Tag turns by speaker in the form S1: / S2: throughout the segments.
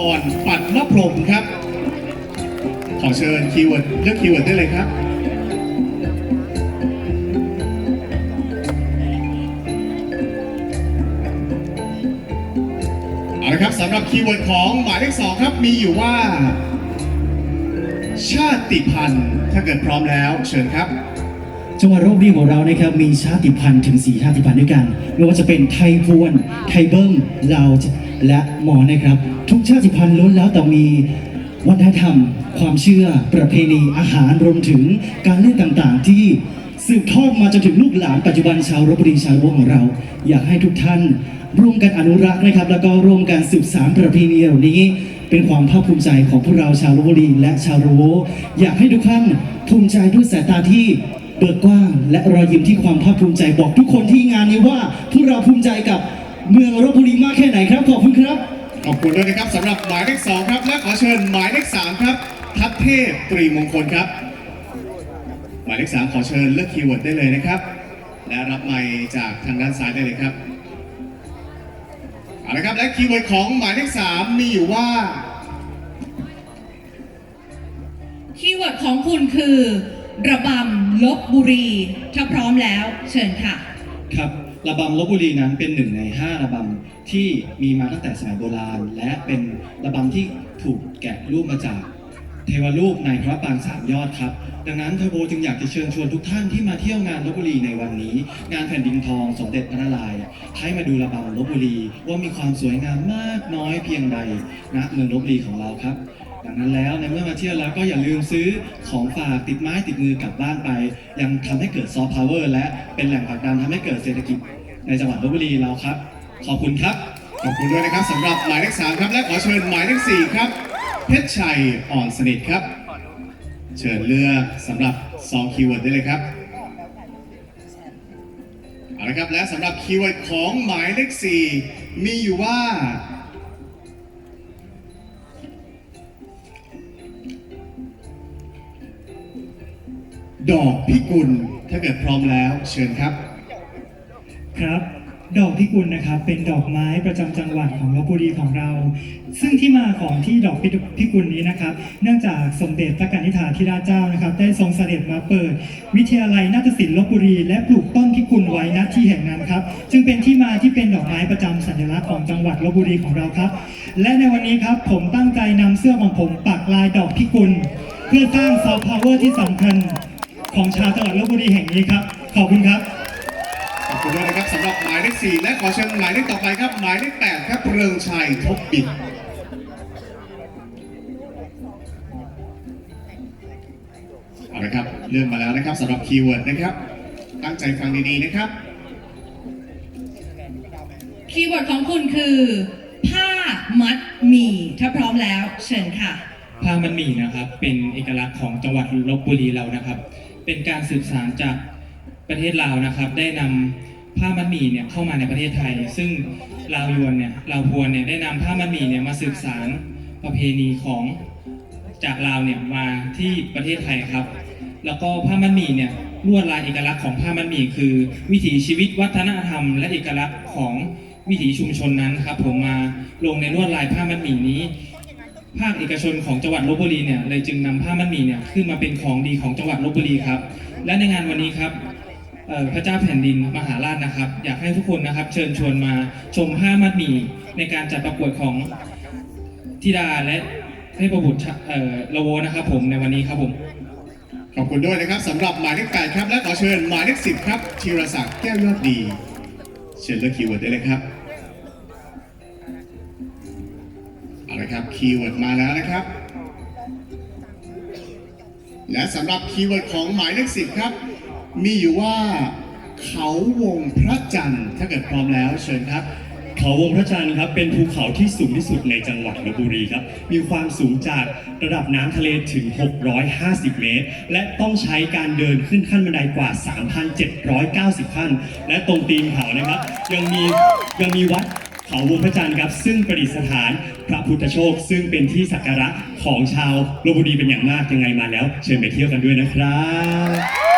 S1: อ่อนปัดมะพรมครับ ขอเชิญคีย์เวิร์ดเลือกคีย์เวิร์ดได้เลยครับเอาละครับสำหรับคีย์เวิร์ดของหมายเลขสองครับมีอยู่ว่า ชาติพันธุ์ถ้าเกิดพร้อมแล้ว เชิญครับ
S2: จังหวัดลบบุรีของเรานะครับมีชาติพันธุ์ถึง 4 ชาติพันธุ์ด้วยกันไม่ว่าจะเป็นไทยพวน ไทยเบิ้งลาว และหมอนะครับ ทุกชาติพันธุ์ล้วนแล้วแต่มีวัฒนธรรม ความเชื่อ ประเพณีอาหารรวมถึงการเล่นต่างๆ ที่สืบทอดมาจนถึงลูกหลานปัจจุบันชาวลบบุรีชาวละวของเรา อยากให้ทุกท่านร่วมกันอนุรักษ์นะครับ แล้วก็ร่วมกันสืบสานประเพณีเหล่านี้ เป็นความภาคภูมิใจของพวกเราชาวลบบุรีและชาวระโวอยากให้ทุกท่านภูมิใจด้วยสายตาที่เบิกกว้าง และรอยยิ้มที่ความภาคภูมิใจบอกทุกคนที่งานนี้ว่าพวกเราภูมิใจกับ เมืองลบบุรีมากแค่ไหนครับขอบคุณครับ
S1: ขอบคุณด้วยนะครับสำหรับหมายเลขสองครับ และขอเชิญหมายเลขสามครับ ทัพเทพตรีมงคลครับ หมายเลขสามขอเชิญเลือกคีย์เวิร์ดได้เลยนะครับ และรับไมค์จากทางด้านซ้ายได้เลยครับเอาละครับและคีย์เวิร์ดของหมายเลขสามมีอยู่ว่า
S3: คีย์เวิร์ดของคุณคือ ระบำลบบุรี ถ้าพร้อมแล้ว เชิญค่ะ
S2: ครับ ระบำลบบุรีนั้นเป็นหนึ่งในห้าระบำที่มีมาตั้งแต่สมัยโบราณ และเป็นระบำที่ถูกแกะรูปมาจากเทวรูปในพระปรางสามยอดครับ ดังนั้นเทอโบจึงอยากจะเชิญชวนทุกท่านที่มาเที่ยวงานลบบุรีในวันนี้ งานแผ่นดินทองสมเด็จพระนารายณ์ให้มาดูระบำลบบุรีว่ามีความสวยงามมากน้อยเพียงใดณเมืองลบบุรีของเราครับ ดังนั้นแล้วในเมื่อมาเที่ยวแล้วก็อย่าลืมซื้อของฝากติดไม้ติดมือกลับบ้านไป ยังทำให้เกิดซอฟต์พาวเวอร์และเป็นแหล่งผลักดันทำให้เกิดเศรษฐกิจในจังหวัดลบบุรีเราครับ ขอบคุณครับ
S1: ขอบคุณด้วยนะครับสำหรับหมายเลขสามครับและขอเชิญหมายเลขสี่ครับ เพชรชัยอ่อนสนิทครับ เชิญเลือกสำหรับซองคีย์เวิร์ดได้เลยครับเอาละครับและสำหรับคีย์เวิร์ดของหมายเลขสี่มีอยู่ว่า ดอกพิกุลถ้าเกิดพร้อมแล้ว เชิญครับ
S4: ครับ ดอกพิกุลนะครับ เป็นดอกไม้ประจำจังหวัดของลบบุรีของเรา ซึ่งที่มาของที่ดอกพิกุลนี้นะครับ เนื่องจากสมเด็จพระกนิษฐาธิราชเจ้านะครับ ได้ทรงเสด็จมาเปิด วิทยาลัยนาฏศิลป์ลบบุรี และปลูกต้นพิกุลไว้ณที่แห่งนั้นครับ จึงเป็นที่มาที่เป็นดอกไม้ประจำสัญลักษณ์ของจังหวัดลบบุรีของเราครับ และในวันนี้ครับผมตั้งใจนำเสื้อของผมปักลายดอกพิกุล เพื่อสร้างซอฟต์พาวเวอร์ที่สำคัญ ของชาวจังหวัดลบบุรีแห่งนี้ครับ ขอบคุณครับ
S1: ขอบคุณด้วยนะครับสำหรับหมายเลขสี่และขอเชิญหมายเลขต่อไปครับ หมายเลขแปดครับเริงชัยทบบิดเอาละครับเลื่อนมาแล้วนะครับสำหรับคีย์เวิร์ดนะครับ ตั้งใจฟังดีๆนะครับ
S3: คีย์เวิร์ดของคุณคือ ผ้ามัดหมี่ถ้าพร้อมแล้ว เชิญค่ะ
S5: ผ้ามันหมี่นะครับ เป็นเอกลักษณ์ของจังหวัดลบบุรีเรานะครับ เป็นการสืบสานจากประเทศลาวนะครับ ได้นำผ้ามันหมี่เนี่ยเข้ามาในประเทศไทย ซึ่งลาวยวนเนี่ยลาวพวนเนี่ยได้นำผ้ามันหมี่เนี่ยมาสืบสานประเพณีของจากลาวเนี่ยมาที่ประเทศไทยครับ แล้วก็ผ้ามันหมี่เนี่ยลวดลายเอกลักษณ์ของผ้ามันหมี่คือ วิถีชีวิตวัฒนธรรม และเอกลักษณ์ของวิถีชุมชนนั้นครับ ผมมาลงในลวดลายผ้ามันหมี่นี้ ภาคเอกชนของจังหวัดลบบุรีเนี่ยเลยจึงนำผ้ามัดหมี่เนี่ยขึ้นมาเป็นของดีของจังหวัดลบบุรีครับ และในงานวันนี้ครับพระเจ้าแผ่นดินมหาราชนะครับ อยากให้ทุกคนนะครับ เชิญชวนมาชมผ้ามัดหมี่ในการจัดประกวดของธิดาและเทพบุตรชะเอ่อละโวนะครับ ผมในวันนี้ครับผม
S1: ขอบคุณด้วยนะครับสำหรับหมายเลขแปดครับและขอเชิญหมายเลขสิบครับธีรศักดิ์แก้วยอดดี เชิญเลือกคีย์เวิร์ดได้เลยครับ เอาละครับคีย์เวิร์ดมาแล้วนะครับ และสำหรับคีย์เวิร์ดของหมายเลขสิบครับ มีอยู่ว่า เขาวงพระจันทร์ถ้าเกิดพร้อมแล้วเชิญครับ
S6: เขาวงพระจันทร์ครับเป็นภูเขาที่สูงที่สุดในจังหวัดลบบุรีครับ มีความสูงจากระดับน้ำทะเลถึง 650 เมตร และต้องใช้การเดินขึ้นขั้นบันไดกว่า 3,790 ขั้น และตรงตีนเขานะครับ ยังมียังมีวัด เขาวงพระจันทร์ครับ ซึ่งประดิษฐานพระพุทธโชค ซึ่งเป็นที่สักการะของชาวลพบุรีเป็นอย่างมากยังไงมาแล้ว เชิญไปเที่ยวกันด้วยนะครับ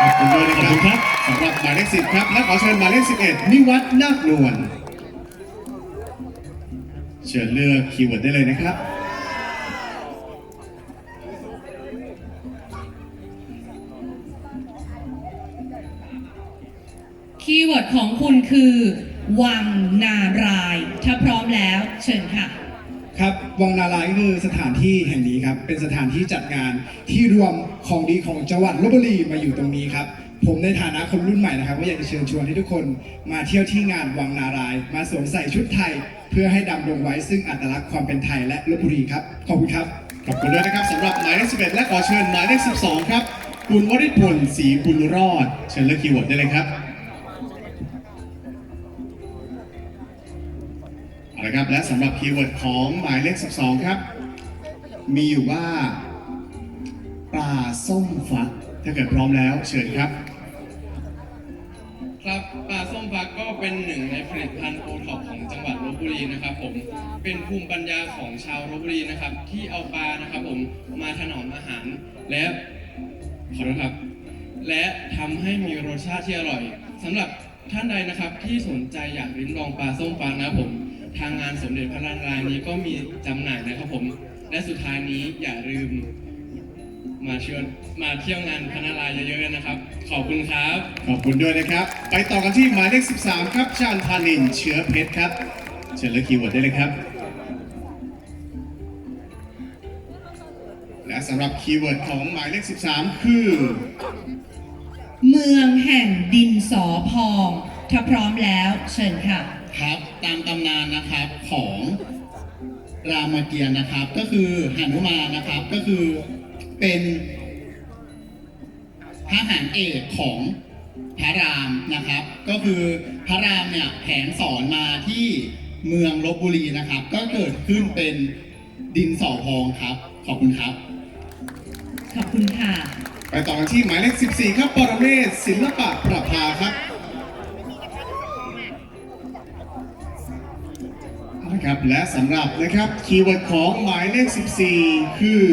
S1: ขอบคุณด้วยนะ
S6: ค
S1: ค
S6: รั
S1: บสำหรับหมายเลขสิบครับและขอเชิญหมายเลขสิบเอ็ดนิวัฒน์นาคนวลเชิญเลือกคีย์เวิร์ดได้เลยนะครับ คีย์เวิร์ด
S3: ของคุณคือ วังนารายณ์ถ้าพร้อมแล้วเชิญค่ะ
S7: ครับวังนารายณ์ก็คือสถานที่แห่งนี้ครับ เป็นสถานที่จัดงานที่รวมของดีของจังหวัดลบบุรีมาอยู่ตรงนี้ครับ ผมในฐานะคนรุ่นใหม่นะครับ ก็อยากจะเชิญชวนให้ทุกคนมาเที่ยวที่งานวังนารายณ์มาสวมใส่ชุดไทย เพื่อให้ดำรงไว้ซึ่งอัตลักษณ์ความเป็นไทยและลบบุรีครับ ขอบคุณครับ
S1: ขอบคุณด้วยนะครับสำหรับหมายเลข11 และขอเชิญหมายเลข12 ครับ คุณวริศพลศรีบุญรอด เชิญเลือกคีย์เวิร์ดได้เลยครับเอาละครับ และสำหรับคีย์เวิร์ดของหมายเลข 12 ครับ มีอยู่ว่าปลาส้มฟัก ถ้าเกิดพร้อมแล้วเชิญครับ
S5: ครับปลาส้มฟักก็เป็นหนึ่งในผลิตภัณฑ์โอท็อปของจังหวัดลบบุรีนะครับผม เป็นภูมิปัญญาของชาวลบบุรีนะครับ ที่เอาปลานะครับผมมาถนอมอาหาร และขอโทษครับ และทำให้มีรสชาติที่อร่อยสำหรับ ท่านใดนะครับที่สนใจอยากริมลองปลาส้มฟักนะผม ทางงานสมเด็จพระนารายณ์นี้ก็มีจำหน่ายนะครับผม และสุดท้ายนี้อย่าลืม มาเที่ยวมาเที่ยวงานพระนารายณ์เยอะๆนะครับ ขอบคุณครับ
S1: ขอบคุณด้วยนะครับ ไปต่อกันที่หมายเลข 13 ครับชาญพานินเชื้อเพชรครับ เชิญเลือกคีย์เวิร์ดได้เลยครับ และสำหรับคีย์เวิร์ดของหมายเลข 13 คือ
S3: เมืองแห่งดินสอพอง ถ้าพร้อมแล้วเชิญค่ะ
S8: ครับตามตำนานนะครับของรามเกียรติ์นะครับ ก็คือหนุมานนะครับก็คือเป็นทหารเอกของพระรามนะครับ ก็คือพระรามเนี่ยแผนสอนมาที่เมืองลบบุรีนะครับ ก็เกิดขึ้นเป็นดินสอพองครับ ขอบคุณครับ
S3: ขอบคุณค่ะ
S1: ไปต่อกันที่หมายเลข 14 ครับปรเมศศิลปะประภาครับนะครับและสำหรับนะครับคีย์เวิร์ดของหมายเลข 14 คือ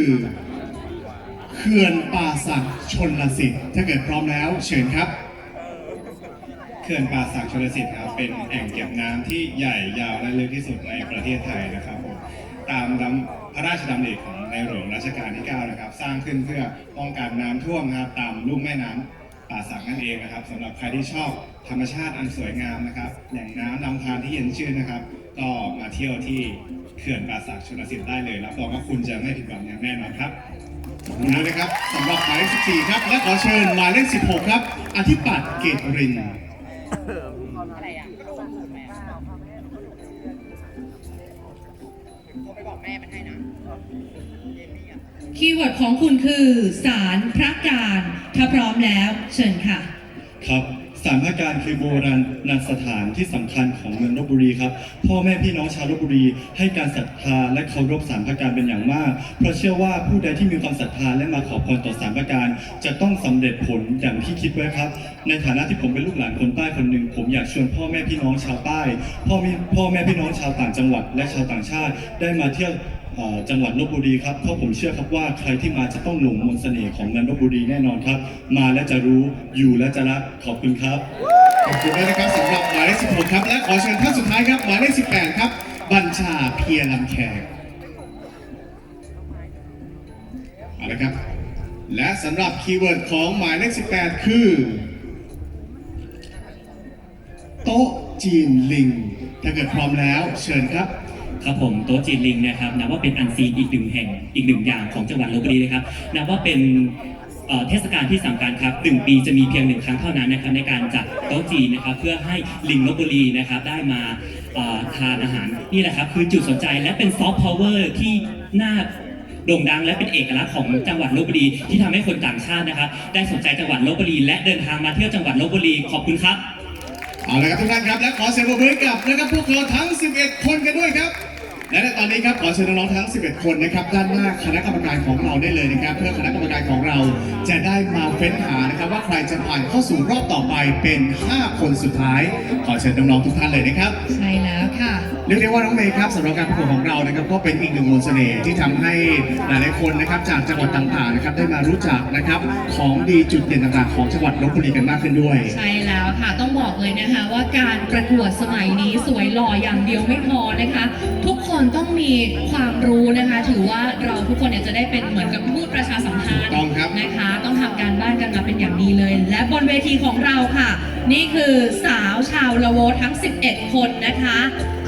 S1: เขื่อนป่าสักชนลสิทธิ์ถ้าเกิดพร้อมแล้วเชิญครับ
S6: เขื่อนป่าสักชลสิทธิ์ครับเป็นแอ่งเก็บน้ำที่ใหญ่ยาวและลึกที่สุดในประเทศไทยนะครับผมตามพระราชดำริของ ในหลวงรัชกาลที่9นะครับสร้างขึ้นเพื่อป้องกันน้ำท่วมนะครับตามลุ่มแม่น้ำป่าสักนั่นเองนะครับสำหรับใครที่ชอบธรรมชาติอันสวยงามนะครับแหล่งน้ำลำธารที่เย็นชื่นนะครับ ก็มาเที่ยวที่เขื่อนป่าสักชลสิทธิ์ได้เลยรับรองว่าคุณจะไม่ผิดหวังอย่างแน่นอนครับ
S1: ขอบคุณด้วยนะครับสำหรับหมายเลข14 ครับ และขอเชิญหมายเลข16 ครับอธิปัตย์เกตริน
S3: คีย์เวิร์ดของคุณคือสารพระการ ถ้าพร้อมแล้ว เชิญค่ะ
S6: ครับ สารพระการคือโบราณสถานที่สำคัญของเมืองลบบุรีครับ พ่อแม่พี่น้องชาวลบบุรี ให้การศรัทธาและเคารพสารพระการเป็นอย่างมาก เพราะเชื่อว่าผู้ใดที่มีความศรัทธาและมาขอพรต่อสารพระการ จะต้องสำเร็จผลอย่างที่คิดไว้ครับ ในฐานะที่ผมเป็นลูกหลานคนใต้คนหนึ่งผมอยากชวนพ่อแม่พี่น้องชาวใต้ พ่อแม่พ่อแม่พี่น้องชาวต่างจังหวัด และชาวต่างชาติได้มาเที่ยว จังหวัดลบบุรีครับเพราะผมเชื่อครับว่าใครที่มาจะต้องหลงมนต์เสน่ห์ของเมืองลบบุรีแน่นอนครับ มาแล้วจะรู้อยู่แล้วจะรักขอบคุณครับ
S1: ขอบคุณด้วยนะครับสำหรับหมายเลข16 ครับและขอเชิญท่านสุดท้ายครับหมายเลข18 ครับ บัญชาเพียรลำแขกเอาละครับ และสำหรับคีย์เวิร์ดของหมายเลข18 คือ โต๊ะจีนลิง ถ้าเกิดพร้อมแล้ว เชิญครับ
S9: ครับผมโต๊ะจีนลิงนะครับนับว่าเป็นอันซีนอีกหนึ่งแห่งอีกหนึ่งอย่างของจังหวัดลบบุรีนะครับนับว่าเป็นเทศกาลที่สำคัญครับหนึ่งปีจะมีเพียงหนึ่งครั้งเท่านั้นนะครับในการจัดโต๊ะจีนนะครับเพื่อให้ลิงลบบุรีนะครับได้มาทานอาหารนี่แหละครับคือจุดสนใจและเป็นซอฟต์พาวเวอร์ที่น่าโด่งดังและเป็นเอกลักษณ์ของจังหวัดลบบุรีที่ทำให้คนต่างชาตินะครับได้สนใจจังหวัดลบบุรีและเดินทางมาเที่ยวจังหวัดลบบุรีขอบคุณครับ
S1: เอาละครับทุกท่านครับและขอเสียงปรบมือให้กับนะครับพวกเราทั้ง 11 คนกันด้วยครับ และในตอนนี้ครับขอเชิญน้องๆทั้ง 11 คนนะครับด้านหน้าคณะกรรมการของเราได้เลยนะครับ เพื่อคณะกรรมการของเราจะได้มาเฟ้นหานะครับ ว่าใครจะผ่านเข้าสู่รอบต่อไปเป็น 5 คนสุดท้าย ขอเชิญน้องๆทุกท่านเลยนะครับ
S3: ใช่แล้วค่ะ
S1: เรียกได้ว่าน้องเมย์ครับสำหรับการประกวดของเรานะครับก็เป็นอีกหนึ่งมนต์เสน่ห์ที่ทำให้หลายๆคนนะครับจากจังหวัดต่างๆนะครับได้มารู้จักนะครับของดีจุดเด่นต่างๆ ของจังหวัดลบบุรีกันมากขึ้นด้วย
S3: ใช่แล้วค่ะต้องบอกเลยนะคะ ว่าการประกวดสมัยนี้สวยหล่ออย่างเดียวไม่พอนะคะ ทุกคนต้องมีความรู้นะคะ ถือว่าเราทุกคนเนี่ยจะได้เป็นเหมือนกับผู้ประชาสัมพันธ์
S1: ต้องครับ
S3: นะคะ ต้องทำการบ้านกันมาเป็นอย่างดีเลย และบนเวทีของเราค่ะ นี่คือสาวชาวละโวทั้ง 11 คนนะคะ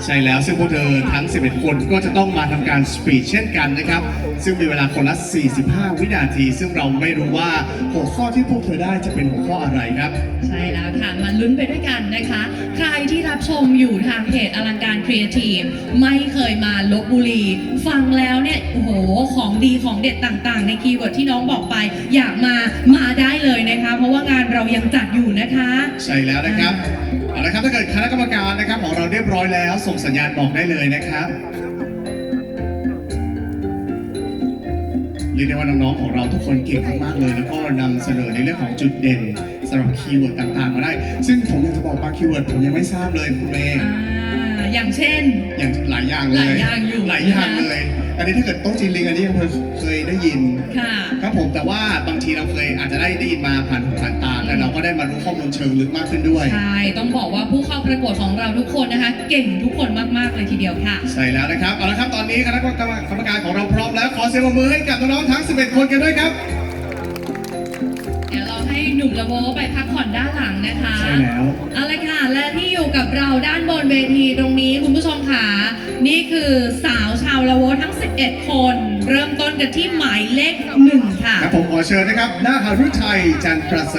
S1: ใช่แล้วซึ่งพวกเธอทั้ง 11 คนก็จะต้องมาทำการสปีชเช่นกันนะครับ ซึ่งมีเวลาคนละ 45 วินาที ซึ่งเราไม่รู้ว่าหัวข้อที่พวกเธอได้จะเป็นหัวข้ออะไรครับ
S3: ใช่แล้วค่ะ มาลุ้นไปด้วยกันนะคะ ใครที่รับชมอยู่ทางเพจอลังการครีเอทีฟไม่เคยมาลบบุรี ฟังแล้วเนี่ยโอ้โหของดีของเด็ดต่างๆ ในคีย์เวิร์ดที่น้องบอกไป อยากมามาได้เลยนะคะ เพราะว่างานเรายังจัดอยู่นะคะ
S1: ใช่แล้วนะครับเอาละครับถ้าเกิดคณะกรรมการนะครับของเราเรียบร้อยแล้ว ส่งสัญญาณบอกได้เลยนะครับเรียกได้ว่าน้องๆของเราทุกคนเก่งมากๆเลย แล้วก็นำเสนอในเรื่องของจุดเด่นสำหรับคีย์เวิร์ดต่างๆมาได้ ซึ่งผมอยากจะบอกบางคีย์เวิร์ดผมยังไม่ทราบเลยคุณเมย์
S3: อ่าอย่างเช่น
S1: อย่างหลายอย่างเลย
S3: หลายอย่างอยู่
S1: หลายอย่างเลย อันนี้ถ้าเกิดโต๊ะจีนลิงอันนี้ยังเคยได้ยิน
S3: ค่ะ
S1: ครับผมแต่ว่าบางทีเราเคยอาจจะได้ได้ยินมาผ่านหูผ่านตาแต่เราก็ได้มารู้ข้อมูลเชิงลึกมากขึ้นด้วย
S3: ใช่ ต้องบอกว่าผู้เข้าประกวดของเราทุกคนนะคะ เก่งทุกคนมากๆเลยทีเดียวค่ะ
S1: ใช่แล้วนะครับเอาละครับตอนนี้คณะกรรมการของเราพร้อมแล้วขอเสียงปรบมือให้กับน้องๆทั้ง 11 คนกันด้วยครับ
S3: เดี๋ยว เราให้หนุ่มละโวไปพักผ่อนด้านหลังนะคะ
S2: ใช่แล้ว
S3: เอาละค่ะ และที่อยู่กับเราด้านบนเวทีตรงนี้คุณผู้ชมค่ะ นี่คือสาวชาวละโวทั้ง 11 คน เริ่มต้นกันที่หมายเลขหนึ่งค่ะ
S1: ครับผมขอเชิญนะครับนาหารุไทยจันทร์ประเส